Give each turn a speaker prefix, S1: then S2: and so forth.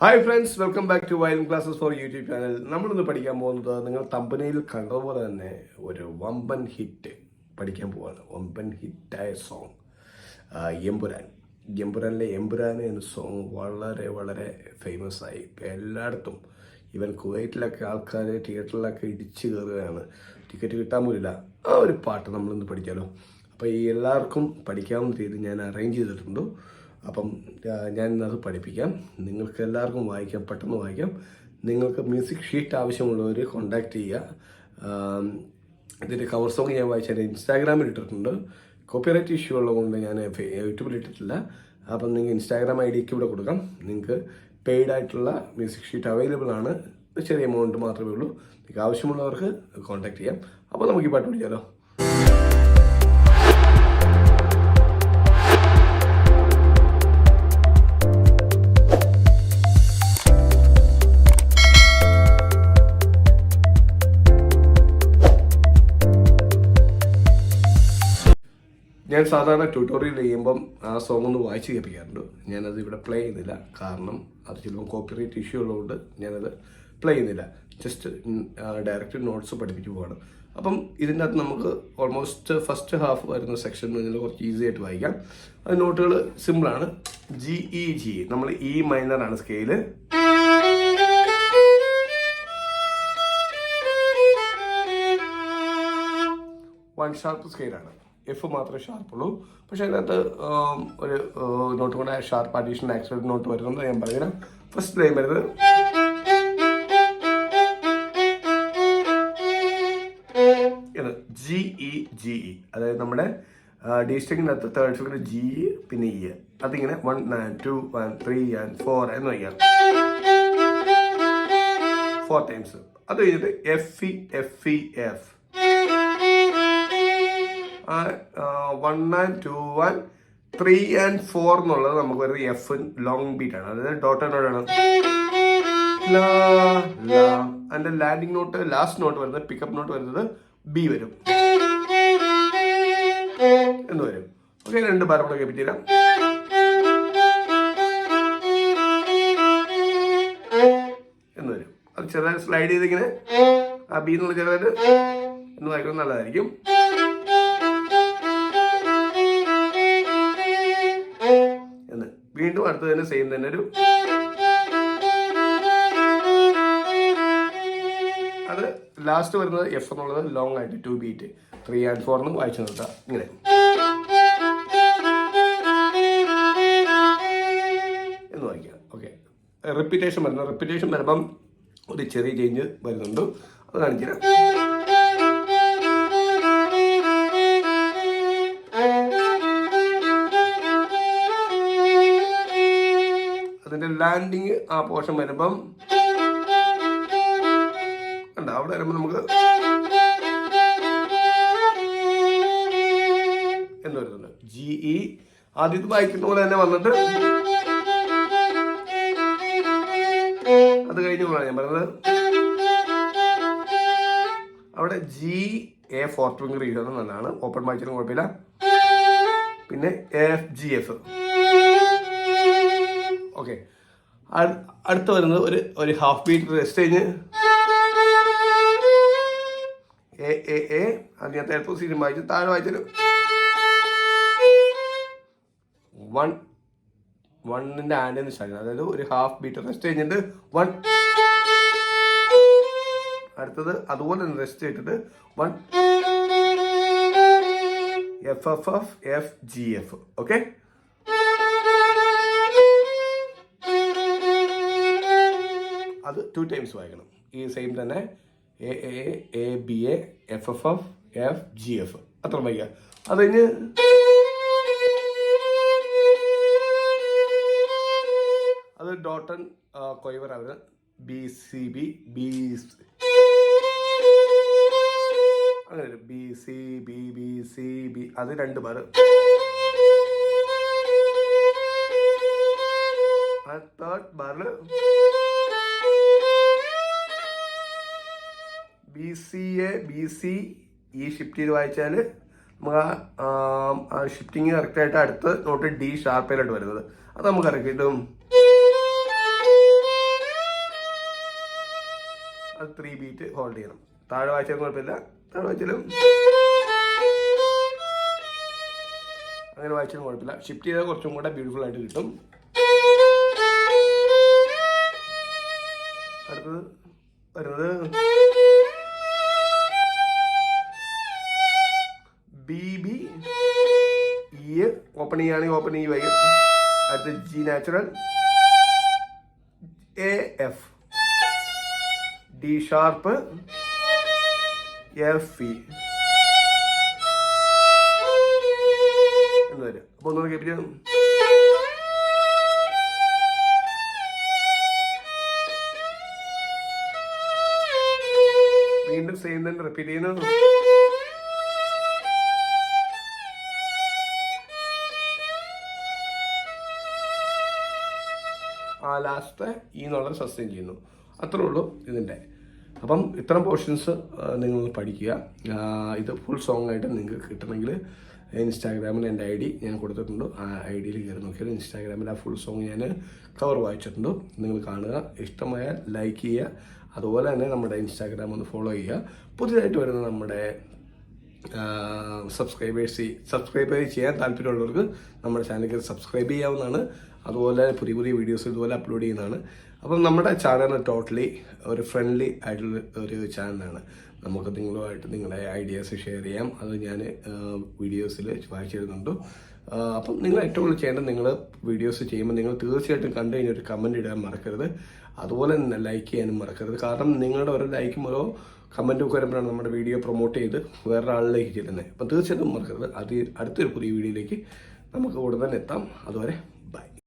S1: Hi friends welcome back to violin classes for YouTube channel നമ്മളിന്ന് പഠിക്കാൻ പോകുന്നത് നിങ്ങൾ തമ്പനയിൽ കണ്ടതുപോലെ തന്നെ ഒരു വമ്പൻ ഹിറ്റ് പഠിക്കാൻ പോവാണ്. വമ്പൻ ഹിറ്റായ സോങ് എമ്പുരാൻ. എമ്പുരാനിലെ എമ്പുരാൻ എന്ന സോങ് വളരെ വളരെ ഫേമസ് ആയി. എല്ലായിടത്തും ഈവൻ കുവൈറ്റിലൊക്കെ ആൾക്കാർ തിയേറ്ററിലൊക്കെ ഇടിച്ചു കയറുകയാണ്. ടിക്കറ്റ് കിട്ടാൻ പോലില്ല. ആ ഒരു പാട്ട് നമ്മളിന്ന് പഠിക്കാമല്ലോ അപ്പോൾ ഈ എല്ലാവർക്കും പഠിക്കാവുന്ന രീതി ഞാൻ അറേഞ്ച് ചെയ്തിട്ടുണ്ട്. അപ്പം ഞാൻ അത് പഠിപ്പിക്കാം. നിങ്ങൾക്ക് എല്ലാവർക്കും വായിക്കാം പെട്ടെന്ന് വായിക്കാം. നിങ്ങൾക്ക് മ്യൂസിക് ഷീറ്റ് ആവശ്യമുള്ളവർ കോണ്ടാക്ട് ചെയ്യുക ഇതിന്റെ കവർ സോങ് ഞാൻ വായിച്ചാൽ ഇൻസ്റ്റാഗ്രാമിൽ ഇട്ടിട്ടുണ്ട്. കോപ്പിറൈറ്റ് ഇഷ്യൂ ഉള്ളതുകൊണ്ട് ഞാൻ യൂട്യൂബിൽ ഇട്ടിട്ടില്ല. അപ്പം നിങ്ങൾ ഇൻസ്റ്റാഗ്രാം ഐ ഡിക്ക് ഇവിടെ കൊടുക്കാം. നിങ്ങൾക്ക് പെയ്ഡ് ആയിട്ടുള്ള മ്യൂസിക് ഷീറ്റ് അവൈലബിൾ ആണ്. ചെറിയ എമൗണ്ട് മാത്രമേ ഉള്ളൂ. നിങ്ങൾക്ക് ആവശ്യമുള്ളവർക്ക് കോൺടാക്ട് ചെയ്യാം. അപ്പോൾ നമുക്ക് ഈ പാട്ട് പിടിച്ചാലോ? ഞാൻ സാധാരണ ട്യൂട്ടോറിയൽ ചെയ്യുമ്പം ആ സോങ് ഒന്ന് വായിച്ച് കേൾപ്പിക്കാറുണ്ട്. ഞാനത് ഇവിടെ പ്ലേ ചെയ്യുന്നില്ല. കാരണം അത് ചിലപ്പോൾ കോപ്പിറൈറ്റ് ഇഷ്യൂ ഉള്ളതുകൊണ്ട് ഞാനത് പ്ലേ ചെയ്യുന്നില്ല. ജസ്റ്റ് ഡയറക്റ്റ് നോട്ട്സ് പഠിപ്പിച്ചു പോവാണ്. അപ്പം ഇതിന്റെ അകത്ത് നമുക്ക് ഓൾമോസ്റ്റ് ഫസ്റ്റ് ഹാഫ് വരുന്ന സെക്ഷൻ ഇതിൽ കുറച്ച് ഈസി ആയിട്ട് വായിക്കാം. അത് നോട്ടുകൾ സിമ്പിളാണ് ജി ഇ ജി നമ്മൾ ഇ മൈനറാണ് സ്കെയിൽ വൺ ഷാർപ്പ് സ്കെയിലാണ് എഫ് മാത്രമേ ഷാർപ്പുള്ളൂ. പക്ഷേ അതിനകത്ത് ഒരു നോട്ട് കൂടെ ഷാർപ്പ് അഡീഷണൽ ആക്സിഡന്റ് നോട്ട് വരുന്നത് ഞാൻ പറഞ്ഞുതരാം ഫസ്റ്റ് ലൈൻ വരുന്നത്. ഇത് ജി ഇ ജി ഇ അതായത് നമ്മുടെ ഡി സ്റ്റിങ്ങിനകത്ത് തേർഡ് ഫിഗർ ജി പിന്നെ ഇ അതിങ്ങനെ one two one three and four എന്ന് വയ്ക്കാം. ഫോർ ടൈംസ് അത് കഴിഞ്ഞിട്ട് F E F E F one and two one three and four എന്നുള്ളത് നമുക്ക് ഒരു എഫ് ലോങ് ബീറ്റ് ആണ്. അതായത് ഡോട്ടർ നോട്ടാണ് അതിന്റെ ലാൻഡിംഗ് നോട്ട് ലാസ്റ്റ് നോട്ട് വരുന്നത് പിക്കപ്പ് നോട്ട് വരുന്നത് ബി വരും. എന്ന് വരും. ഓക്കെ രണ്ട് ബാർ കൂടെ കേൾപ്പിച്ചു എന്ന് വരും. അത് ചെറുതായി സ്ലൈഡ് ചെയ്തിങ്ങനെ. ആ ബി എന്നുള്ള ചെറുതായിട്ട് എന്ന് വായിക്കുന്നത് നല്ലതായിരിക്കും. വീണ്ടും അടുത്ത് തന്നെ സെയിം തന്നെ ഒരു അത് ലാസ്റ്റ് വരുന്നത് എഫ് എന്നുള്ളത് ലോങ് ആയിട്ട് two beat three and four എന്ന് വായിച്ചു നിർത്താം ഇങ്ങനെ. എന്ന് വായിക്കാം ഓക്കെ റിപ്പീറ്റേഷൻ വരുന്നത്. റിപ്പീറ്റേഷൻ വരുമ്പം ഒരു ചെറിയ ചേഞ്ച് വരുന്നുണ്ട്. അത് കാണിച്ചു ലാൻഡിങ് ആ പോർഷൻ വരുമ്പം കണ്ട? അവിടെ വരുമ്പോൾ നമുക്ക് എന്ന് വരുന്നുണ്ട്. ജി ഇ ആദ്യം വായിക്കുന്ന പോലെ തന്നെ വന്നിട്ട് അത് കഴിഞ്ഞുള്ളതാണ് ഞാൻ പറഞ്ഞത്. അവിടെ ജി എ ഫോർ യൂസ് ചെയ്യുന്നത് നല്ലതാണ് ഓപ്പൺ വായിച്ചാലും കുഴപ്പമില്ല. പിന്നെ എഫ് ജി എഫ് ഓക്കെ അടുത്ത് വരുന്നത് ഒരു ഒരു ഹാഫ് ബീറ്റ് റെസ്റ്റ് കഴിഞ്ഞ് എ എ. എ അത് ഞാൻ നേരത്തെ സീനും വായിച്ചു താഴെ വായിച്ചു വൺ വണ്ണിന്റെ ആൻഡ് എന്ന് സ്റ്റാർട്ട് അതായത് ഒരു ഹാഫ് ബീറ്റ് റെസ്റ്റ് കഴിഞ്ഞിട്ട് വൺ അടുത്തത് അതുപോലെ തന്നെ റെസ്റ്റ് ചെയ്തിട്ട് one F F F F G F okay അത് ടു ടൈംസ് വായിക്കണം. ഈ സെയിം തന്നെ A A A B A F F F F G F അത്ര വായിക്കുക അത് കഴിഞ്ഞ് അത് ഡോട്ടൺ കൊയവർ അവർ ബി സി ബി ബി അങ്ങനെ B C B B C B അത് രണ്ട് ബാർ ആ തേർഡ് ബാറിൽ B C A B C ഈ ഷിഫ്റ്റ് ചെയ്ത് വായിച്ചാൽ നമുക്ക് ആ, ഷിഫ്റ്റിങ് കറക്റ്റായിട്ട് അടുത്ത നോട്ട് ഡി ഷാർപ്പിലായിട്ട് വരുന്നത്. അത് നമുക്ക് കറക്റ്റ് കിട്ടും ത്രീ ബീറ്റ് ഹോൾഡ് ചെയ്യണം. താഴെ വായിച്ചാലും കുഴപ്പമില്ല. താഴെ വായിച്ചാലും അങ്ങനെ വായിച്ചാലും കുഴപ്പമില്ല. ഷിഫ്റ്റ് ചെയ്താൽ കുറച്ചും കൂടെ ബ്യൂട്ടിഫുൾ ആയിട്ട് കിട്ടും. അടുത്തത് വരുന്നത് ഓപ്പൺ ചെയ്യുകയാണെങ്കിൽ ഓപ്പൺ ചെയ്യുക അടുത്ത G natural A F D sharp F E എന്ന് വരും. അപ്പോൾ ഒന്നുകൂടെ കേൾപ്പിച്ചു വീണ്ടും സെയിം തന്നെ റിപ്പീറ്റ് ചെയ്യുന്നു. ലാസ്റ്റ് ഈ എന്നുള്ളത് സസ്റ്റെയിൻ ചെയ്യുന്നു. അത്രേ ഉള്ളൂ ഇതിന്റെ. അപ്പം ഇത്തരം പോർഷൻസ് നിങ്ങൾ പഠിക്കുക. ഇത് ഫുൾ സോങ് ആയിട്ട് നിങ്ങൾക്ക് കിട്ടണമെങ്കിൽ ഇൻസ്റ്റാഗ്രാമിൽ എന്റെ ഐ ഡി ഞാൻ കൊടുത്തിട്ടുണ്ട്. ആ ഐ ഡിയിൽ കയറി നോക്കിയാൽ ഇൻസ്റ്റാഗ്രാമിൽ ആ ഫുൾ സോങ് ഞാൻ കവർ വായിച്ചിട്ടുണ്ട്. നിങ്ങൾ കാണുക. ഇഷ്ടമായാൽ ലൈക്ക് ചെയ്യുക. അതുപോലെ തന്നെ നമ്മുടെ ഇൻസ്റ്റാഗ്രാം ഒന്ന് ഫോളോ ചെയ്യുക. പുതിയതായിട്ട് വരുന്ന നമ്മുടെ സബ്സ്ക്രൈബേഴ്സ് സബ്സ്ക്രൈബ് ചെയ്യാൻ താല്പര്യമുള്ളവർക്ക് നമ്മുടെ ചാനലിൽ സബ്സ്ക്രൈബ് ചെയ്യാവുന്നതാണ്. അതുപോലെ പുതിയ പുതിയ വീഡിയോസ് ഇതുപോലെ അപ്ലോഡ് ചെയ്യുന്നതാണ്. അപ്പം നമ്മുടെ ചാനൽ ടോട്ടലി ഒരു ഫ്രണ്ട്ലി ആയിട്ടുള്ള ഒരു ചാനലാണ് നമുക്ക് നിങ്ങളുമായിട്ട് നിങ്ങളുടെ ഐഡിയാസ് ഷെയർ ചെയ്യാം. അത് ഞാൻ വീഡിയോസിൽ വായിച്ചിരുന്നുണ്ട് അപ്പം നിങ്ങൾ ഏറ്റവും കൂടുതൽ ചെയ്യേണ്ടത് നിങ്ങൾ വീഡിയോസ് ചെയ്യുമ്പോൾ നിങ്ങൾ തീർച്ചയായിട്ടും കണ്ടു കഴിഞ്ഞാൽ ഒരു ഇടാൻ മറക്കരുത്. അതുപോലെ തന്നെ ലൈക്ക് ചെയ്യാനും മറക്കരുത്. കാരണം നിങ്ങളുടെ ഓരോ ലൈക്കും ഓരോ കമന്റും ഒക്കെ വരുമ്പോഴാണ് നമ്മുടെ വീഡിയോ പ്രൊമോട്ട് ചെയ്ത് വേറൊരാളിലേക്ക് ചെല്ലുന്നത്. അപ്പം തീർച്ചയായിട്ടും മറക്കരുത്. അത് അടുത്തൊരു പുതിയ വീഡിയോയിലേക്ക് നമുക്ക് ഉടൻ തന്നെ എത്താം. അതുവരെ